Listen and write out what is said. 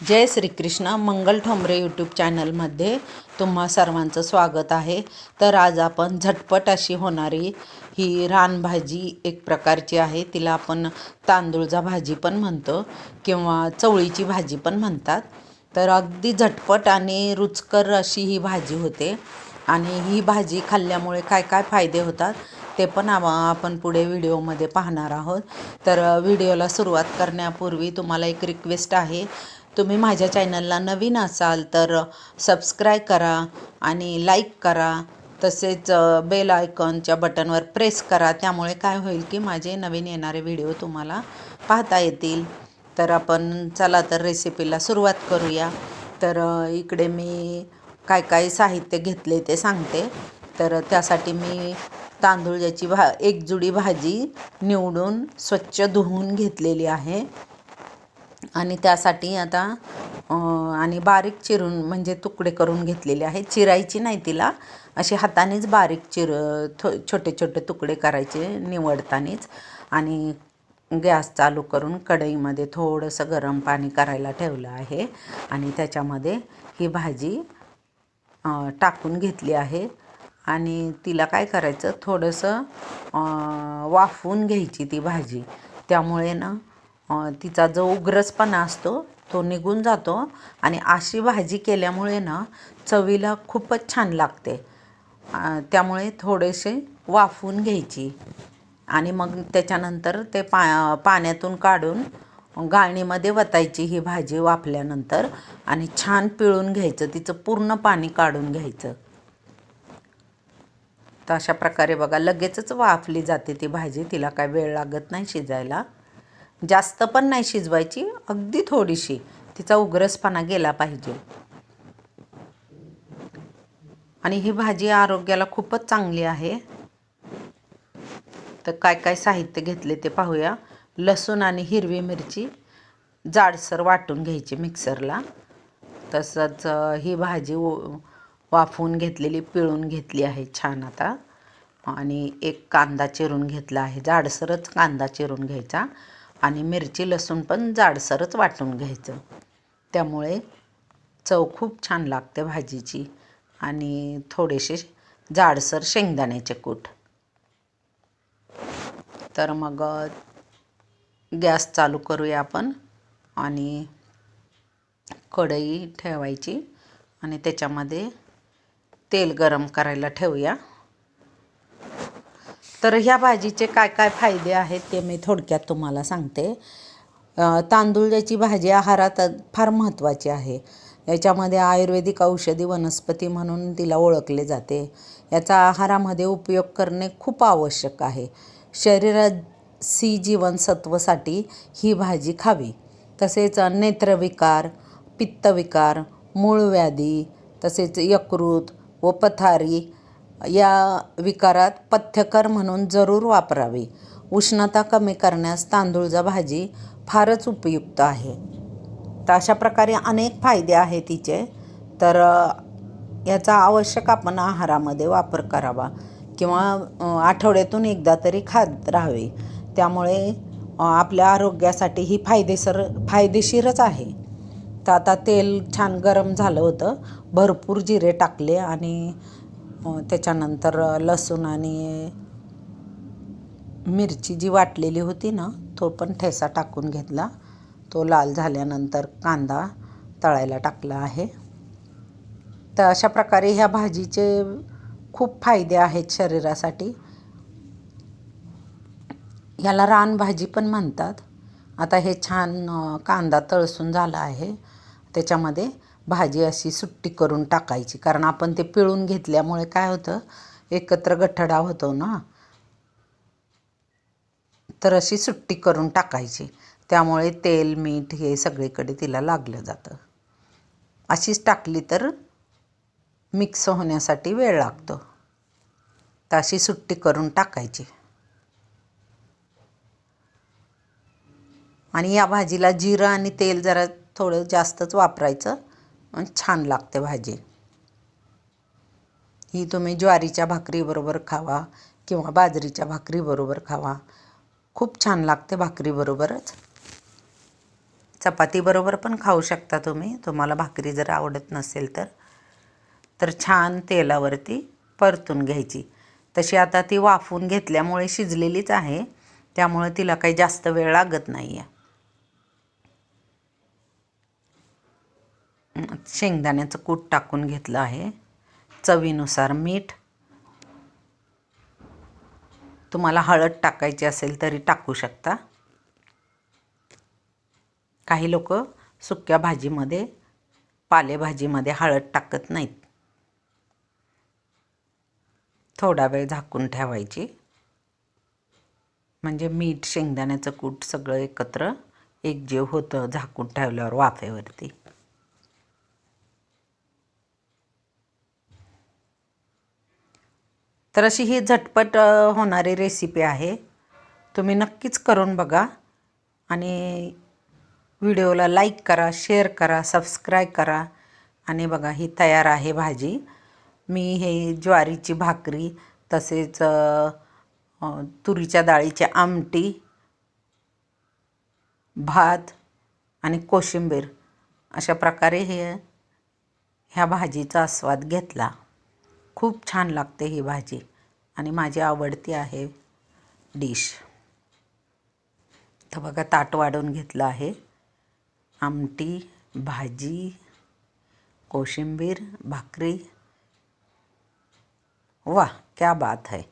जय Shrikrishna Mangal Thombare YouTube चॅनलमध्ये तुम्हा सर्वांचं स्वागत आहे. तर आज आपण झटपट अशी होणारी ही रानभाजी एक प्रकारची आहे. तिला आपण तांदूळजा भाजी पण म्हणतो किंवा चवळीची भाजी पण म्हणतात. तर अगदी झटपट आणि रुचकर अशी ही भाजी होते. आणि ही भाजी खाल्ल्यामुळे काय काय फायदे होतात ते पण आपण पुढे व्हिडिओमध्ये पाहणार आहोत. तर व्हिडिओला सुरुवात करण्यापूर्वी तुम्हाला एक रिक्वेस्ट आहे. तुम्ही माझ्या चॅनलला नवीन असाल तर सबस्क्राईब करा आणि लाईक करा. तसेच बेल आयकॉनच्या बटनवर प्रेस करा. त्यामुळे काय होईल की माझे नवीन येणारे व्हिडिओ तुम्हाला पाहता येतील. तर आपण चला तर रेसिपीला सुरुवात करूया. तर इकडे मी काय काय साहित्य घेतले ते सांगते. तर त्यासाठी मी तांदूळ ज्याची भा एक जुडी भाजी निवडून स्वच्छ धुवून घेतलेली आहे. आणि त्यासाठी आता आणि बारीक चिरून म्हणजे तुकडे करून घेतलेले आहे चिरायची नाही तिला. असे हातानेच बारीक चिर थो छोटे छोटे तुकडे करायचे निवडतानीच. आणि गॅस चालू करून कढईमध्ये थोडंसं गरम पाणी करायला ठेवलं आहे. आणि त्याच्यामध्ये ही भाजी टाकून घेतली आहे. आणि तिला काय करायचं? थोडंसं वाफवून घ्यायची ती भाजी. त्यामुळे ना तिचा जो उग्रसपणा असतो तो निघून जातो आणि अशी भाजी केल्यामुळे ना चवीला खूपच छान लागते. त्यामुळे थोडेसे वाफवून घ्यायची आणि मग त्याच्यानंतर ते पा पाण्यातून काढून गाळणीमध्ये वतायची ही भाजी वाफल्यानंतर आणि छान पिळून घ्यायचं तिचं पूर्ण पाणी काढून घ्यायचं. तर अशा प्रकारे बघा लगेचच वाफली जाते ती भाजी तिला काय वेळ लागत नाही शिजायला. जास्त पण नाही शिजवायची अगदी थोडीशी. तिचा उग्रसपणा गेला पाहिजे. आणि ही भाजी आरोग्याला खूपच चांगली आहे. तर काय काय साहित्य घेतले ते पाहूया. लसूण आणि हिरवी मिरची जाडसर वाटून घ्यायची मिक्सरला. तसंच ही भाजी वाफवून घेतलेली पिळून घेतली आहे छान आता. आणि एक कांदा चिरून घेतला आहे. जाडसरच कांदा चिरून घ्यायचा. आणि मिरची लसूण पण जाडसरच वाटून घ्यायचं. त्यामुळे चव खूप छान लागते भाजीची. आणि थोडेसे जाडसर शेंगदाण्याचे कूट. तर मग गॅस चालू करूया आपण. आणि कढई ठेवायची. आणि त्याच्यामध्ये तेल गरम करायला ठेवूया. तर ह्या भाजीचे काय काय फायदे आहेत ते मी थोडक्यात तुम्हाला सांगते. तांदूळाची भाजी आहारात फार महत्त्वाची आहे. याच्यामध्ये आयुर्वेदिक औषधी वनस्पती म्हणून तिला ओळखले जाते. याचा आहारामध्ये उपयोग करणे खूप आवश्यक आहे. शरीरासी जीवनसत्वसाठी ही भाजी खावी. तसेच नेत्रविकार पित्तविकार मूळव्याधी तसेच यकृत व पथारी या विकारात पथ्यकर म्हणून जरूर वापरावी. उष्णता कमी करण्यास तांदूळजा भाजी फारच उपयुक्त आहे. तर अशा प्रकारे अनेक फायदे आहेत तिचे. तर याचा आवश्यक आपण आहारामध्ये वापर करावा किंवा आठवड्यातून एकदा तरी खात राहावे. त्यामुळे आपल्या आरोग्यासाठी ही फायदेसर फायदेशीरच आहे. तर आता तेल छान गरम झालं होतं. भरपूर जिरे टाकले आणि त्याच्यानंतर लसूण आणि मिरची जी वाटलेली होती ना तो पण ठेसा टाकून घेतला. तो लाल झाल्यानंतर कांदा तळायला टाकला आहे. तर अशा प्रकारे ह्या भाजीचे खूप फायदे आहेत शरीरासाठी. ह्याला रानभाजी पण म्हणतात. आता हे छान कांदा तळसून झाला आहे. त्याच्यामध्ये भाजी अशी सुट्टी करून टाकायची. कारण आपण ते पिळून घेतल्यामुळे काय होतं? एकत्र गठडा होतो ना? तर अशी सुट्टी करून टाकायची. त्यामुळे तेल मीठ हे सगळीकडे तिला लागलं जातं. अशीच टाकली तर मिक्स होण्यासाठी वेळ लागतो. तर अशी सुट्टी करून टाकायची. आणि या भाजीला जिरं आणि तेल जरा थोडं जास्तच वापरायचं. छान लागते भाजी. ही तुम्ही ज्वारीच्या भाकरीबरोबर खावा किंवा बाजरीच्या भाकरीबरोबर खावा. खूप छान लागते भाकरीबरोबरच. चपातीबरोबर पण खाऊ शकता तुम्ही. तुम्हाला भाकरी जर आवडत नसेल तर. तर छान तेलावरती परतून घ्यायची. तशी आता ती वाफून घेतल्यामुळे शिजलेलीच आहे. त्यामुळे तिला काही जास्त वेळ लागत नाही आहे शेंगदाण्याचं कूट टाकून घेतलं आहे. चवीनुसार मीठ. तुम्हाला हळद टाकायची असेल तरी टाकू शकता. काही लोक सुक्या भाजीमध्ये पालेभाजीमध्ये हळद टाकत नाहीत. थोडा वेळ झाकून ठेवायची. म्हणजे मीठ शेंगदाण्याचं कूट सगळं एकत्र एकजीव होतं झाकून ठेवल्यावर वाफेवरती. तर अशी ही झटपट होणारी रेसिपी आहे. तुम्ही नक्कीच करून बघा आणि व्हिडिओला लाईक करा शेअर करा सबस्क्राईब करा आणि बघा ही तयार आहे भाजी. मी हे ज्वारीची भाकरी तसेच तुरीच्या डाळीची आमटी भात आणि कोशिंबीर अशा प्रकारे हे ह्या भाजीचा आस्वाद घेतला. खूप छान लागते ही भाजी. आणि माझी आवडती आहे डिश. तर बघा ताट वाढून घेतलं आहे. आमटी भाजी कोशिंबीर भाकरी. वा क्या बात है.